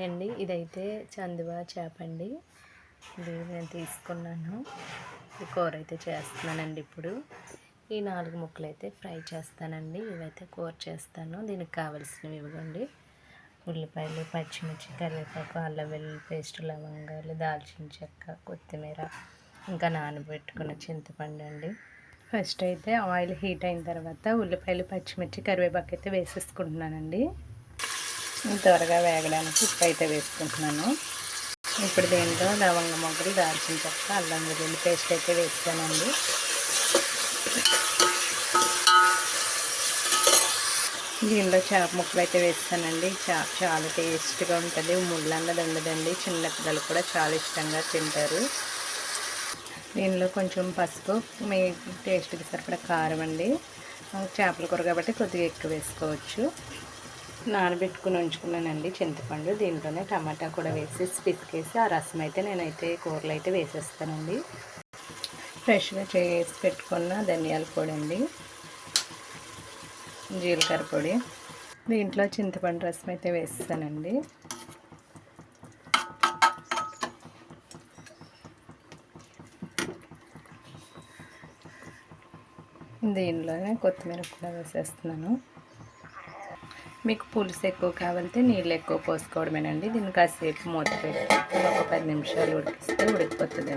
Hi అండి ఇదైతే చందువా చేప అండి. ఇది నేను తీసుకున్నాను. ఈ కూర అయితే చేస్తున్నానండి ఇప్పుడు. ఈ నాలుగు ముక్కలు అయితే ఫ్రై చేస్తానండి. ఇవైతే కూర చేస్తాను. దీనికి కావాల్సినవి ఇవ్వండి. ఉల్లిపాయలు పచ్చిమిర్చి కరివేపాకు అల్లం వెల్లుల్లి పేస్ట్ లవంగాలు దాల్చిన చెక్క కొత్తిమీర ఇంకా నానబెట్టుకున్న చింతపండు అండి. ఫస్ట్ అయితే ఆయిల్ హీట్ అయిన తర్వాత ఉల్లిపాయలు పచ్చిమిర్చి కరివేపాకు అయితే వేసేసుకుంటున్నానండి. త్వరగా వేగడానికి ఉప్పు అయితే వేసుకుంటున్నాను. ఇప్పుడు దీంట్లో లవంగ మొగ్గలు దాల్చిన చెక్క అల్లం వెల్లుల్లి పేస్ట్ అయితే వేస్తానండి దీనిలో చేప ముక్కలు అయితే వేస్తానండి. చేప చాలా టేస్ట్గా ఉంటుంది. ముళ్ళన్నది ఉండదండి. చిన్న పిల్లలు కూడా చాలా ఇష్టంగా తింటారు. దీనిలో కొంచెం పసుపు మీ టేస్ట్కి సరిపడా కారం అండి. చేపల కూర కాబట్టి కొద్దిగా ఎక్కువ వేసుకోవచ్చు. నానబెట్టుకుని ఉంచుకున్నానండి చింతపండు. దీంట్లోనే టమాటా కూడా వేసి పిసికేసి ఆ రసం అయితే నేనైతే కూరలు అయితే వేసేస్తానండి. ఫ్రెష్గా చేసి పెట్టుకున్న ధనియాల పొడి అండి. జీలకర్ర పొడి. దీంట్లో చింతపండు రసం అయితే వేస్తానండి. దీనిలోనే కొత్తిమీర కూడా వేసేస్తున్నాను. మీకు పులుసు ఎక్కువ కావాలంటే నీళ్ళు ఎక్కువ పోసుకోవడమేనండి. దీన్ని కాసేపు మూత పెట్టి ఒక పది నిమిషాలు ఉడికిస్తే ఉడికిపోతుంది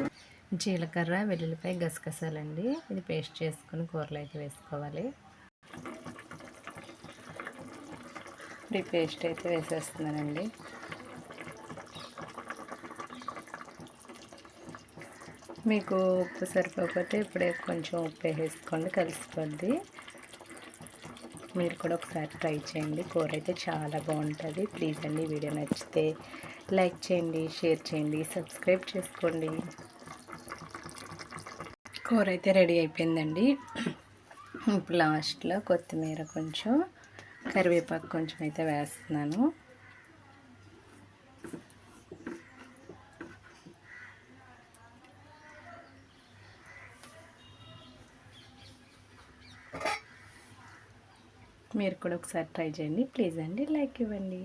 జీలకర్ర వెల్లుల్లిపాయ గసగసాలండి. ఇది పేస్ట్ చేసుకుని కూరలు అయితే వేసుకోవాలి. ఈ పేస్ట్ అయితే వేసేస్తున్నానండి. మీకు ఉప్పు సరిపోకపోతే ఇప్పుడే కొంచెం ఉప్పు వేసుకోండి కలిసిపోద్ది. మీరు కూడా ఒకసారి ట్రై చేయండి. కూర అయితే చాలా బాగుంటుంది. ప్లీజ్ అండి వీడియో నచ్చితే లైక్ చేయండి షేర్ చేయండి సబ్స్క్రైబ్ చేసుకోండి. కూర అయితే రెడీ అయిపోయిందండి. ఇప్పుడు లాస్ట్లో కొత్తిమీర కొంచెం కరివేపాకు కొంచెం అయితే వేస్తున్నాను. మీరు కూడా ఒకసారి ట్రై చేయండి. ప్లీజ్ అండి లైక్ ఇవ్వండి.